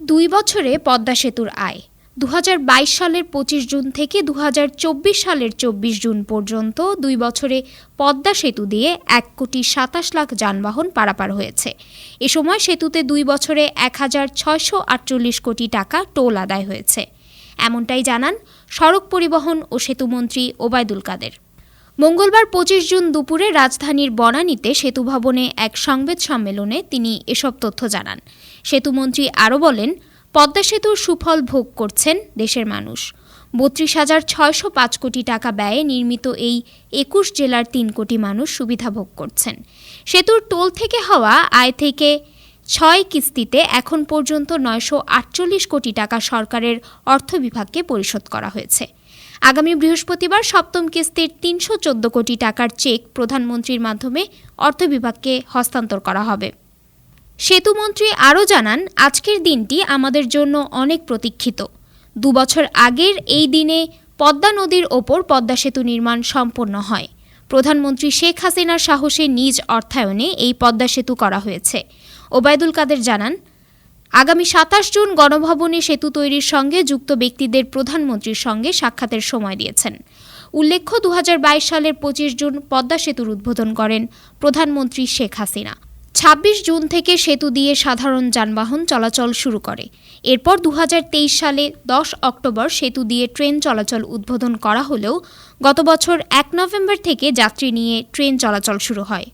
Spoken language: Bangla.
দুই বছরে পদ্মা সেতুর আয়। দু হাজার বাইশ সালের পঁচিশ জুন থেকে দু হাজার চব্বিশ সালের চব্বিশ জুন পর্যন্ত দুই বছরে পদ্মা সেতু দিয়ে এক কোটি সাতাশ লাখ যানবাহন পারাপার হয়েছে। এ সময় সেতুতে দুই বছরে এক হাজার ছয়শো আটচল্লিশ কোটি টাকা টোল আদায় হয়েছে। এমনটাই জানান সড়ক পরিবহন ও সেতুমন্ত্রী ওবায়দুল কাদের। মঙ্গলবার পঁচিশ জুন দুপুরে রাজধানীর বনানীতে সেতু ভবনে এক সংবাদ সম্মেলনে তিনি এসব তথ্য জানান। সেতুমন্ত্রী আরও বলেন, পদ্মা সেতুর সুফল ভোগ করছেন দেশের মানুষ। বত্রিশ হাজার ছয়শো পাঁচ কোটি টাকা ব্যয়ে নির্মিত এই একুশ জেলার তিন কোটি মানুষ সুবিধা ভোগ করছেন। সেতুর টোল থেকে হওয়া আয় থেকে ছয় কিস্তিতে এখন পর্যন্ত নয়শো আটচল্লিশ কোটি টাকা সরকারের অর্থ বিভাগকে পরিশোধ করা হয়েছে। আগামী বৃহস্পতিবার সপ্তম কিস্তির তিনশো চোদ্দ কোটি টাকার চেক প্রধানমন্ত্রীর মাধ্যমে অর্থ বিভাগকে হস্তান্তর করা হবে। সেতুমন্ত্রী আরও জানান, আজকের দিনটি আমাদের জন্য অনেক প্রতীক্ষিত। দুবছর আগের এই দিনে পদ্মা নদীর ওপর পদ্মা সেতু নির্মাণ সম্পন্ন হয়। প্রধানমন্ত্রী শেখ হাসিনার সাহসে নিজ অর্থায়নে এই পদ্মা সেতু করা হয়েছে। ওবায়দুল কাদের জানান আগামী সাতাশ জুন গণভবনে সেতু তৈরির সঙ্গে যুক্ত ব্যক্তিদের প্রধানমন্ত্রীর সঙ্গে সাক্ষাতের সময় দিয়েছেন। উল্লেখ্য দু হাজার বাইশ সালের পঁচিশ জুন পদ্মা সেতুর উদ্বোধন করেন প্রধানমন্ত্রী শেখ হাসিনা। ছাব্বিশ জুন থেকে সেতু দিয়ে সাধারণ যানবাহন চলাচল শুরু করে। এরপর দু হাজার তেইশ সালে দশ অক্টোবর সেতু দিয়ে ট্রেন চলাচল উদ্বোধন করা হলেও গত বছর এক নভেম্বর থেকে যাত্রী নিয়ে ট্রেন চলাচল শুরু হয়।